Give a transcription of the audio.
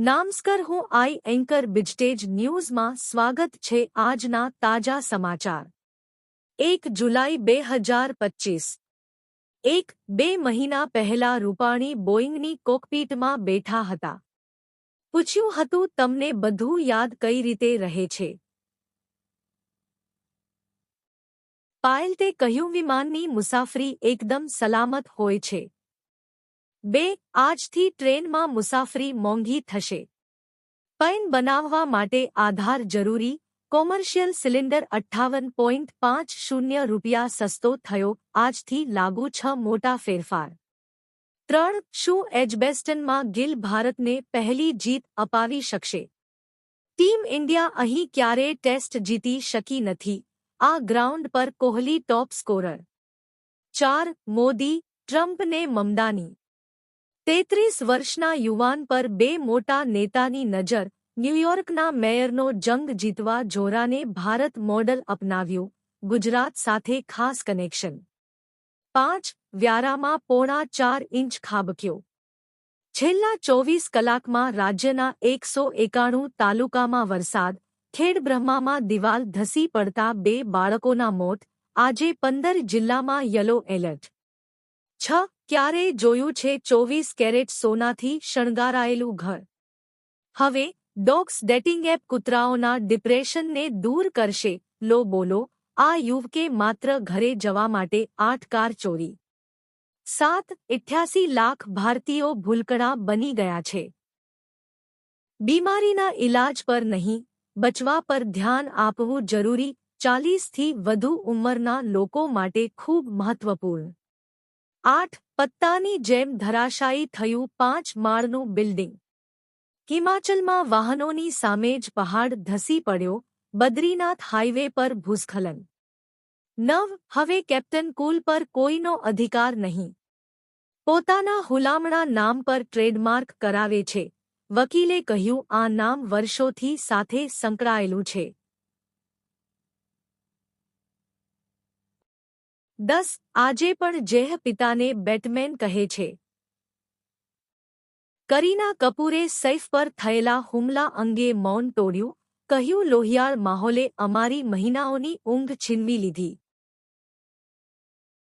નામસ્કર હું આઈ એન્કર બિજટેજ ન્યૂઝમાં સ્વાગત છે આજના તાજા સમાચાર. એક જુલાઈ બે હજાર પચ્ચીસ એક બે મહિના પહેલા રૂપાણી બોઈંગની કોકપીટમાં બેઠા હતા. પૂછ્યું હતું તમને બધું યાદ કઈ રીતે રહે છે? પાયલતે કહ્યું, વિમાનની મુસાફરી એકદમ સલામત હોય છે. બે, આજથી ટ્રેનમાં મુસાફરી મોંઘી થશે. પૈન બનાવવા માટે આધાર જરૂરી, કોમર્શિયલ સિલિન્ડર અઠ્ઠાવન પોઈન્ટ પાંચ શૂન્ય રૂપિયા સસ્તો થયો, આજથી લાગુ છ મોટા ફેરફાર. ત્રણ, શું એજબેસ્ટનમાં ગિલ ભારતને પહેલી જીત અપાવી શકશે? ટીમ ઇન્ડિયા અહીં ક્યારેય ટેસ્ટ જીતી શકી નથી? આ ગ્રાઉન્ડ પર કોહલી ટોપ સ્કોરર. ચાર, મોદી, ટ્રમ્પને મમદાની તેત્રીસ વર્ષના યુવાન પર બે મોટા નેતાની નજર ન્યૂયોર્કના મેયરનો જંગ જીતવા જોરાને ભારત મોડલ અપનાવ્યું, ગુજરાત સાથે ખાસ કનેક્શન. પાંચ, વ્યારામાં પોણા ચાર ઇંચ ખાબક્યો. છેલ્લા ચોવીસ કલાકમાં રાજ્યના એકસો એકાણું તાલુકામાં વરસાદ, ખેડબ્રહ્મામાં દિવાલ ધસી પડતા બે બાળકોના મોત, આજે પંદર જિલ્લામાં યલો એલર્ટ. છ ક્યારે જોયું છે ચોવીસ કેરેટ સોનાથી શણગારાયેલું ઘર? હવે, ડોગ્સ ડેટિંગ એપ કૂતરાઓના ડિપ્રેશનને દૂર કરશે. લો બોલો, આ યુવકે માત્ર ઘરે જવા માટે આઠ કાર ચોરી. સાત ઇઠ્યાસી લાખ ભારતીયો ભૂલકણા બની ગયા છે. બીમારીના ઇલાજ પર નહીં, બચવા પર ધ્યાન આપવું જરૂરી. ચાલીસથી વધુ ઉંમરના લોકો માટે ખૂબ મહત્વપૂર્ણ. આઠ પત્તાની જેમ ધરાશાયી થયું પાંચ માળનું બિલ્ડિંગ. હિમાચલમાં વાહનોની સામે જ પહાડ ધસી પડ્યો, બદ્રીનાથ હાઇવે પર ભૂસ્ખલન. નવ, હવે કેપ્ટન કુલ પર કોઈનો અધિકાર નહીં. પોતાના હુલામણા નામ પર ટ્રેડમાર્ક કરાવે છે. વકીલે કહ્યું, આ નામ વર્ષોથી સાથે સંકળાયેલું છે. દસ આજે પણ જેહ પિતાને બેટમેન કહે છે કરીના કપૂરે સૈફ પર થયેલા હુમલા અંગે મૌન તોડ્યું કહ્યું લોહિયાળ માહોલે અમારી મહિનાઓની ઊંઘ છીનવી લીધી